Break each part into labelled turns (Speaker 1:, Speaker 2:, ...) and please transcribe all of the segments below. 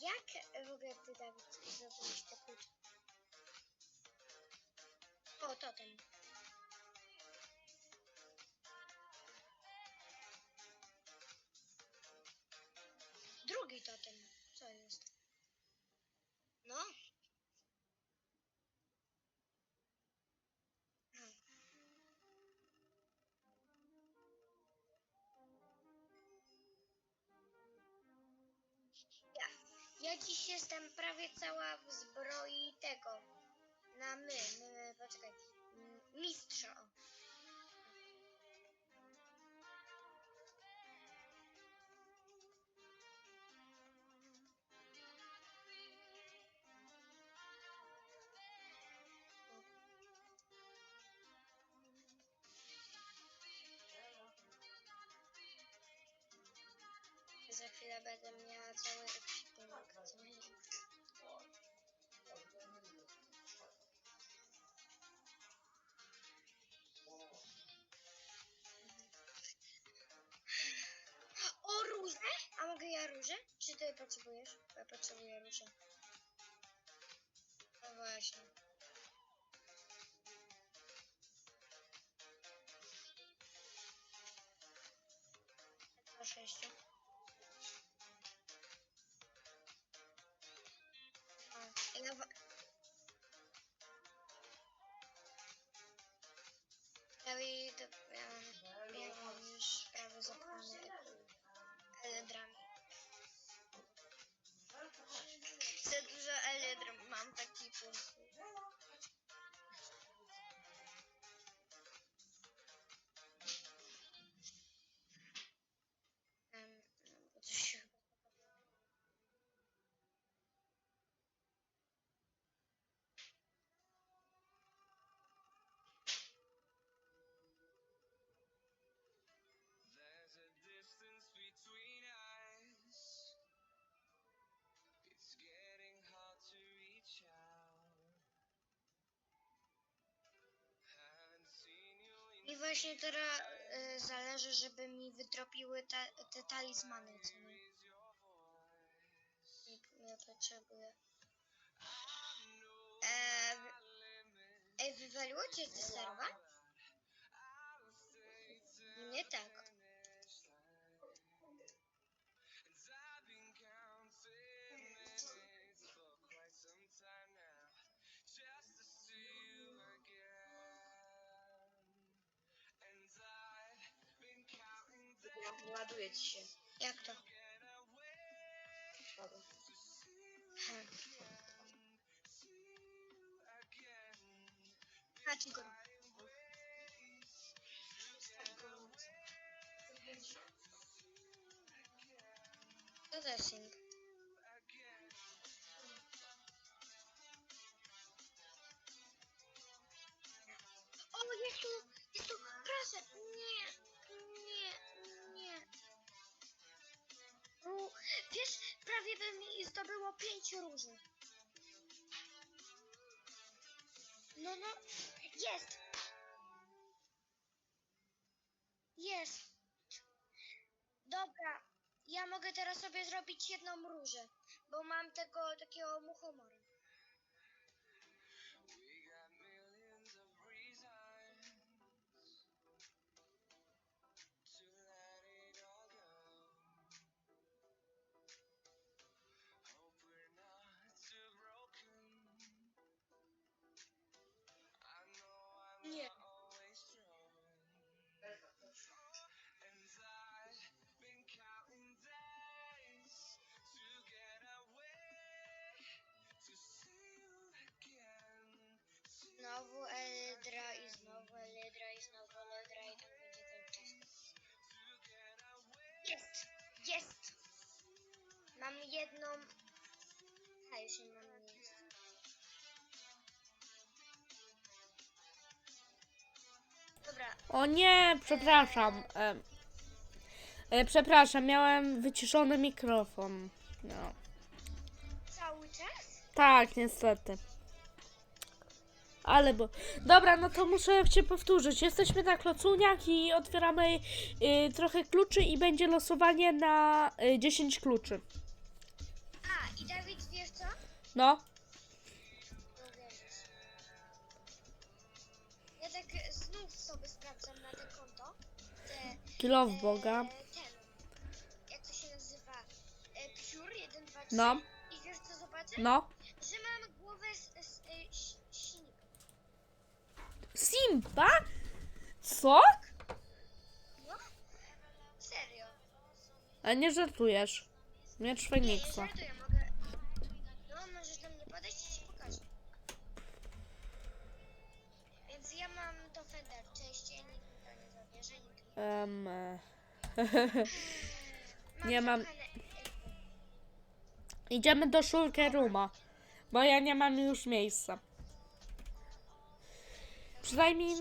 Speaker 1: jak w ogóle ty, Dawid, zdobyłeś te klucze? O, totem. Drugi ja dziś jestem prawie cała w zbroi tego. Na my, my, poczekaj. m, Mistrza. Potrzebujesz? Bo Ja potrzebuję róże. No właśnie. Eledr mam taki punkt. I właśnie teraz y, zależy, żeby mi wytropiły te, te talizmany, co nie?
Speaker 2: is your voice.
Speaker 1: I Ja potrzebuję. E, ej, wywaliło cię z serwa? Nie tak.
Speaker 3: Ładuje ci się.
Speaker 1: Jak to?
Speaker 2: to get away,
Speaker 3: Słabo.
Speaker 2: to see you
Speaker 1: Ha, ja mogę teraz sobie zrobić jedną różę, bo mam tego takiego muchomora. Jedną... A, już nie mam nic. Dobra,
Speaker 4: O nie, przepraszam. E, e, przepraszam, miałem wyciszony mikrofon. No.
Speaker 1: cały czas?
Speaker 4: Tak, niestety. Ale bo. Dobra, no to muszę cię powtórzyć. Jesteśmy na klocuniach i otwieramy y, trochę kluczy i będzie losowanie na y, 10 kluczy.
Speaker 1: A, i tak
Speaker 4: No,
Speaker 1: uwierzysz. Ja tak znów sobie sprawdzam na te konto. Te,
Speaker 4: kilo w Boga.
Speaker 1: E, ten. Jak to się nazywa? E, Pure 1, 2, 3.
Speaker 4: No,
Speaker 1: I wiesz co zobaczę?
Speaker 4: no.
Speaker 1: Że mam głowę z, z, e, ś- silnika.
Speaker 4: Simba? Co?
Speaker 1: No? Serio.
Speaker 4: A nie żartujesz. Miecz
Speaker 1: Nie, nie
Speaker 4: Feniksa.
Speaker 1: żartuję, mogę... Mam Nie mam-
Speaker 4: Idziemy do Shulker Rooma, bo ja nie mam już miejsca. Przynajmniej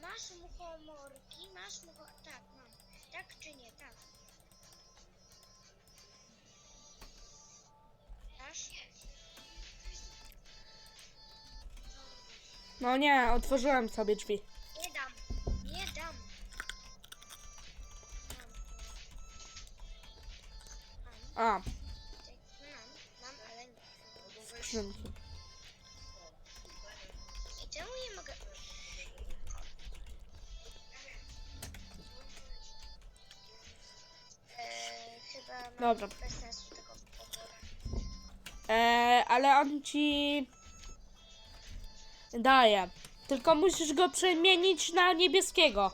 Speaker 1: Masz muchomorki? Masz mucho... Tak, mam. Tak czy nie? Tak. Masz?
Speaker 4: No nie, otworzyłem sobie drzwi. Daje. Tylko musisz go przemienić na niebieskiego.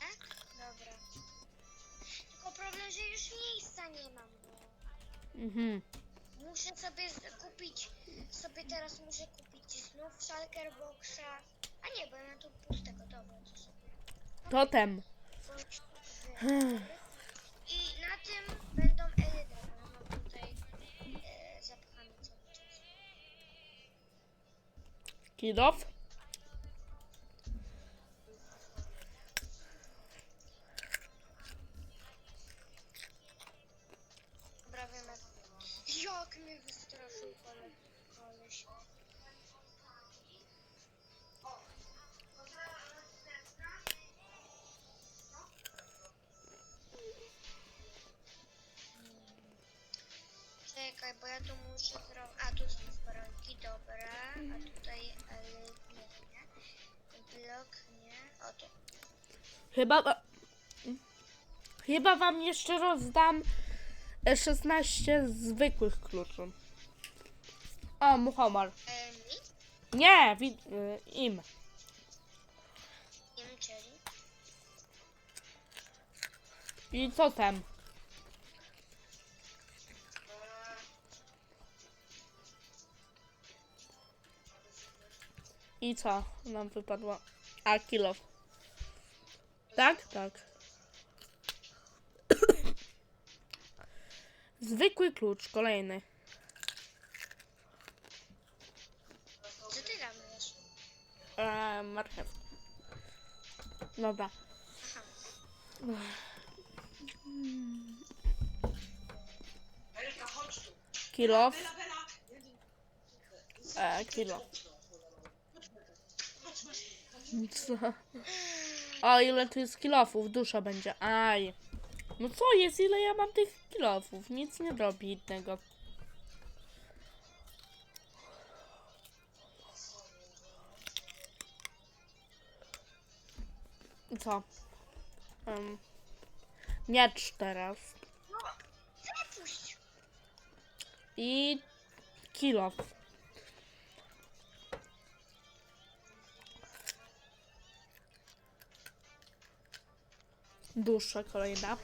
Speaker 1: Tak? Dobra. Tylko problem, że już miejsca nie mam,
Speaker 4: Mhm.
Speaker 1: muszę sobie z- kupić, sobie teraz muszę kupić znów Shulker Boxa. A nie, bo ja mam tu pustego, dobra, to sobie.
Speaker 4: Totem.
Speaker 1: I na tym
Speaker 4: Kilof.
Speaker 1: Dobra, Czekaj, bo ja tu muszę zrobić... A, tu są baranki, dobra. A tutaj... Ale nie, nie. Blok, nie. O, tu.
Speaker 4: Chyba. Chyba wam jeszcze rozdam e, 16 zwykłych kluczy. O, Muhammad.
Speaker 1: E, mi?
Speaker 4: Nie, wi- y, im.
Speaker 1: Nie wiem, czyli.
Speaker 4: I totem. I co nam wypadło? A, kilof. Tak? Tak. Zwykły klucz, kolejny.
Speaker 1: Co ty tam wiesz?
Speaker 4: Eee, marchew. Dobra.
Speaker 2: Chodź tu.
Speaker 4: Kilof.
Speaker 2: Bela, Bela.
Speaker 4: Eee, kilo. Co? O, ile tu jest kilofów? Dusza będzie. Aj. No co jest? Ile ja mam tych kilofów? Nic nie robi innego. Co? Um, miecz teraz.
Speaker 1: No, zapuść!
Speaker 4: I kilof. Dusza kolejna.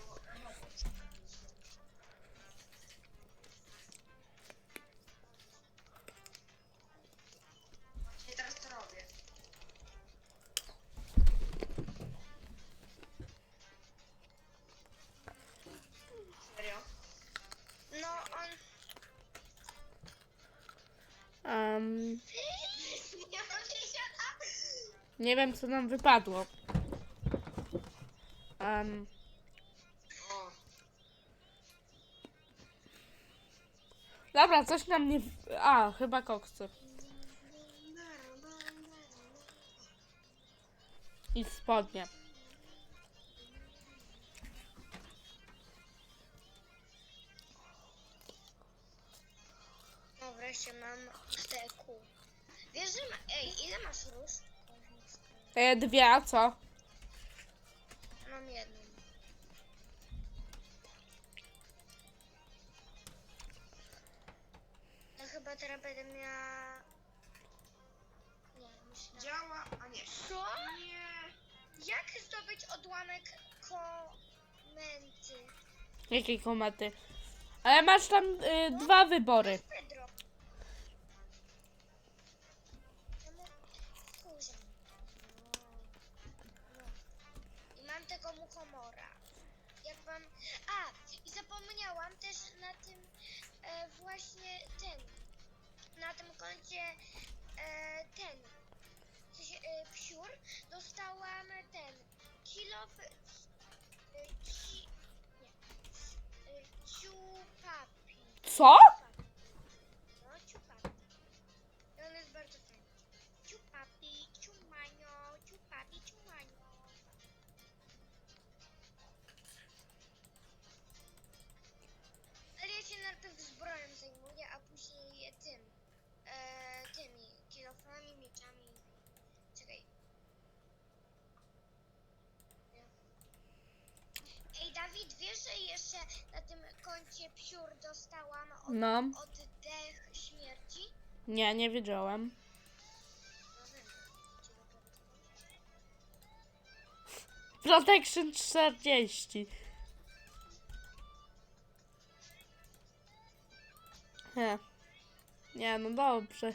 Speaker 2: I teraz to robię. Serio?
Speaker 1: No, on...
Speaker 4: Um,
Speaker 1: Nie może siada!
Speaker 4: nie wiem, co nam wypadło. Um. Dobra, coś nam nie... A, chyba koksy. I spodnie.
Speaker 1: No wreszcie mam kół. Wiesz, że ma... Ej, ile masz róż?
Speaker 4: E, dwie, a co?
Speaker 1: Mam jedną. No chyba teraz będę miała... Nie, myślę...
Speaker 3: Działa, a nie.
Speaker 1: Co?
Speaker 3: Nie.
Speaker 1: Jak zdobyć odłamek komenty?
Speaker 4: Jakiej komety? Ale masz tam y, dwa wybory.
Speaker 1: Pedro. Zapomniałam też na tym e, właśnie ten. Na tym koncie e, ten. W sensie, e, psiur. Dostałam ten. Kilo... E, ci, nie. E, ciupapi.
Speaker 4: Co?
Speaker 1: Dawid, wiesz, że jeszcze na tym koncie psiur dostałam od,
Speaker 4: No.
Speaker 1: oddech śmierci?
Speaker 4: Nie, nie wiedziałem. Protection 40. He. Nie, no dobrze.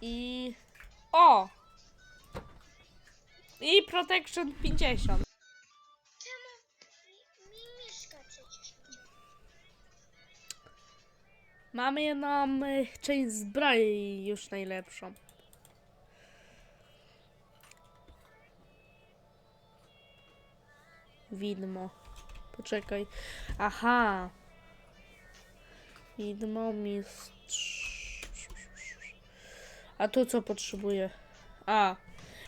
Speaker 4: I... O! I Protection 50. Mamy jedną y, część zbroi już najlepszą. Widmo. Poczekaj. Aha. Widmo mistrz. A tu co potrzebuję? A.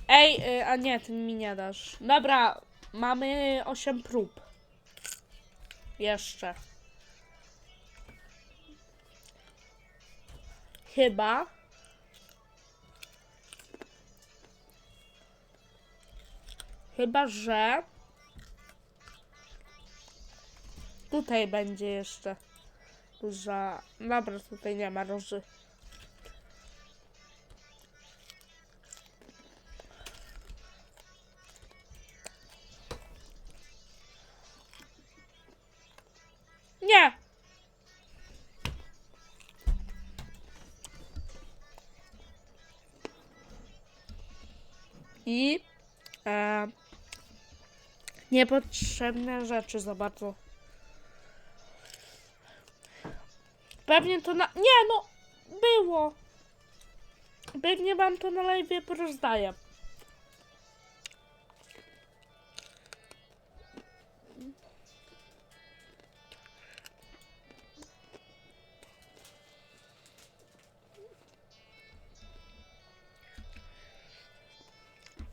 Speaker 4: Ej, y, a nie, ten mi nie dasz. Dobra, mamy 8 prób. Jeszcze. Chyba. Chyba, że. Tutaj będzie jeszcze. Duża. Dobra, tutaj nie ma róży. Niepotrzebne rzeczy za bardzo. Pewnie to na. Nie no! Było! Pewnie wam to na live porozdaję.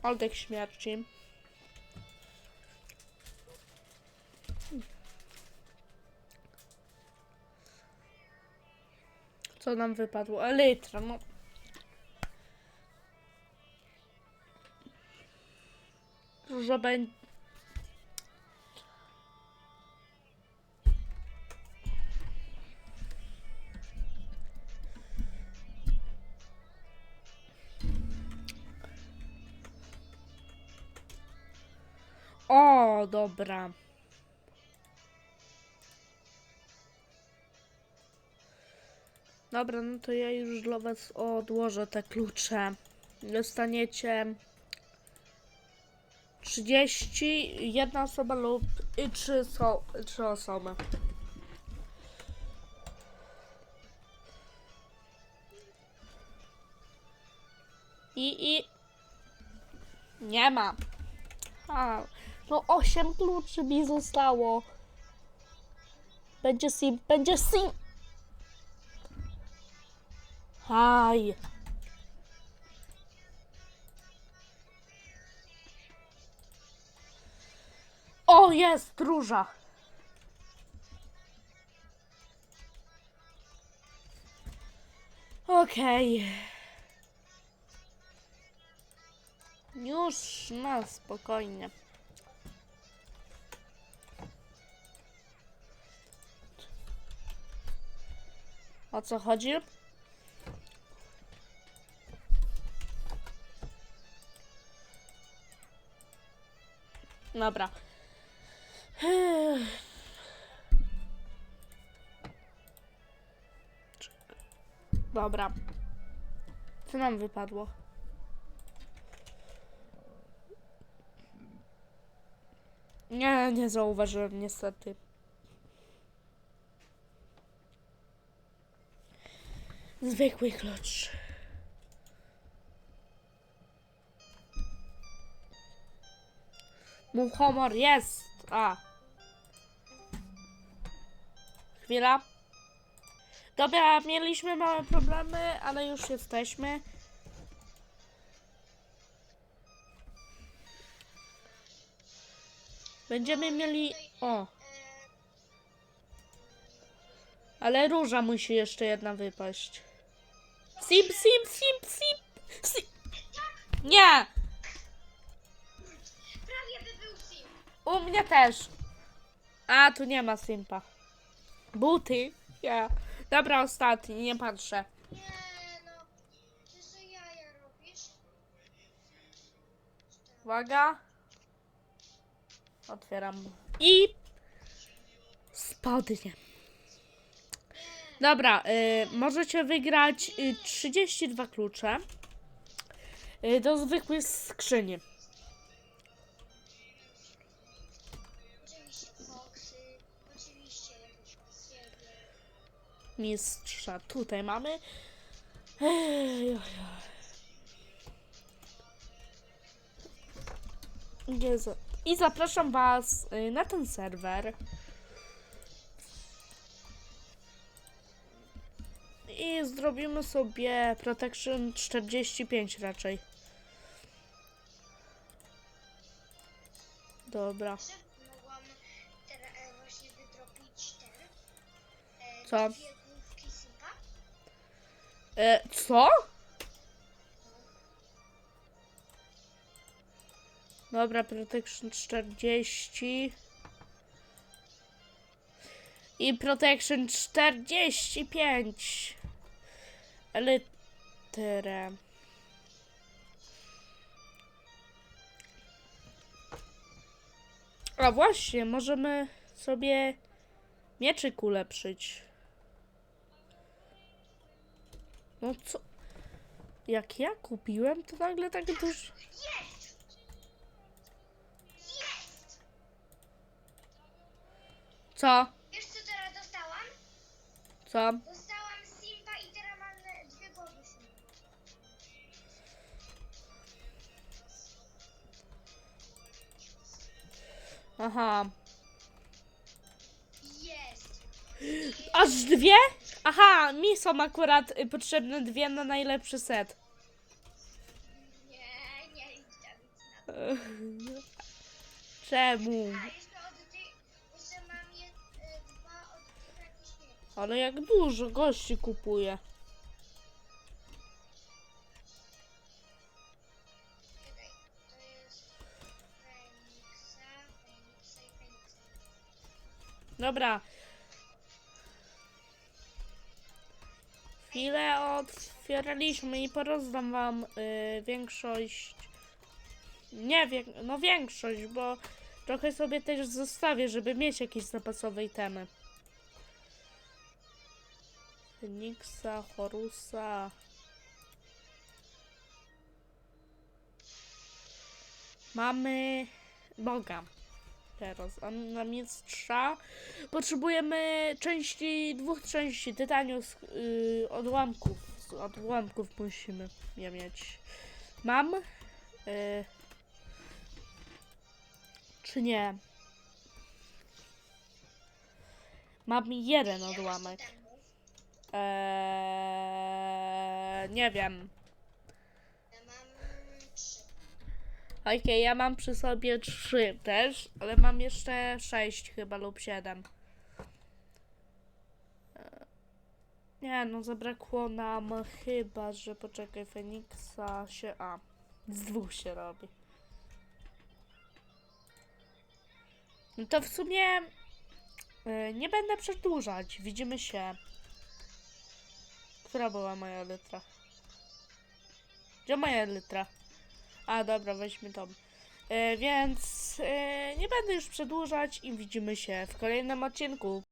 Speaker 4: Oddech śmierci. Co nam wypadło? Elytra, no. Że będzie... O, dobra. Dobra, no to ja już dla was odłożę te klucze. Dostaniecie 30, jedna osoba lub i trzy, so, trzy osoby. I, i nie ma. A, no 8 kluczy mi zostało. Będzie sim, będzie sim. Haj. O, jest róża. Okej. Już na spokojnie. O co chodzi? Dobra. Dobra. Co nam wypadło? Nie, nie zauważyłem niestety. Zwykły klucz. Muchomor jest! A. Chwila. Dobra, mieliśmy małe problemy, ale już jesteśmy. Będziemy mieli... O, ale róża musi jeszcze jedna wypaść. Sim, sim, sim, sim, sim. Nie! U mnie też. A, tu nie ma simpa. Buty. Ja. Dobra, ostatni, nie patrzę.
Speaker 1: Nie no, jaja robisz?
Speaker 4: Uwaga. Otwieram. I spodnie. Dobra, y, możecie wygrać y, 32 klucze y, do zwykłej skrzyni. Mistrza. Tutaj mamy. Ej, oj, oj. Jezu. I zapraszam Was y, na ten serwer. I zrobimy sobie Protection 45 raczej. Dobra.
Speaker 1: Że E,
Speaker 4: co? Dobra, Protection 40. I Protection 45. Elytyrę. A właśnie, możemy sobie mieczyk ulepszyć. No co? Jak ja kupiłem, to nagle tak dużo.
Speaker 1: Jest! Jest!
Speaker 4: Co?
Speaker 1: Wiesz co teraz dostałam?
Speaker 4: Co?
Speaker 1: Dostałam simpa i teraz mam dwie głowy.
Speaker 4: Aha.
Speaker 1: Jest!
Speaker 4: Aż dwie? Aha, mi są akurat y, potrzebne dwie na najlepszy set.
Speaker 1: Nie, nie idź
Speaker 4: Czemu?
Speaker 1: A, jeszcze mam.
Speaker 4: Ale jak dużo gości kupuje.
Speaker 1: Czekaj, to jest i.
Speaker 4: Dobra. Chwilę otwieraliśmy i porozdam wam y, większość. Nie wiem, no większość, bo trochę sobie też zostawię, żeby mieć jakieś zapasowe itemy. Feniksa, Horusa. Mamy Boga. Teraz, a na mistrza potrzebujemy części, dwóch części tytaniu z y, odłamków. Z odłamków musimy je mieć. Mam? Y, czy nie? Mam jeden odłamek. Eee, nie wiem.
Speaker 1: Ja mam trzy.
Speaker 4: Okej, ja mam przy sobie trzy też, ale mam jeszcze sześć chyba lub siedem. Eee, Nie, no zabrakło nam chyba, że poczekaj, Feniksa się... A, z dwóch się robi. No to w sumie e, nie będę przedłużać. Widzimy się. Która była moja litra? Gdzie moja litra? A dobra, weźmy tą. E, więc e, nie będę już przedłużać i widzimy się w kolejnym odcinku.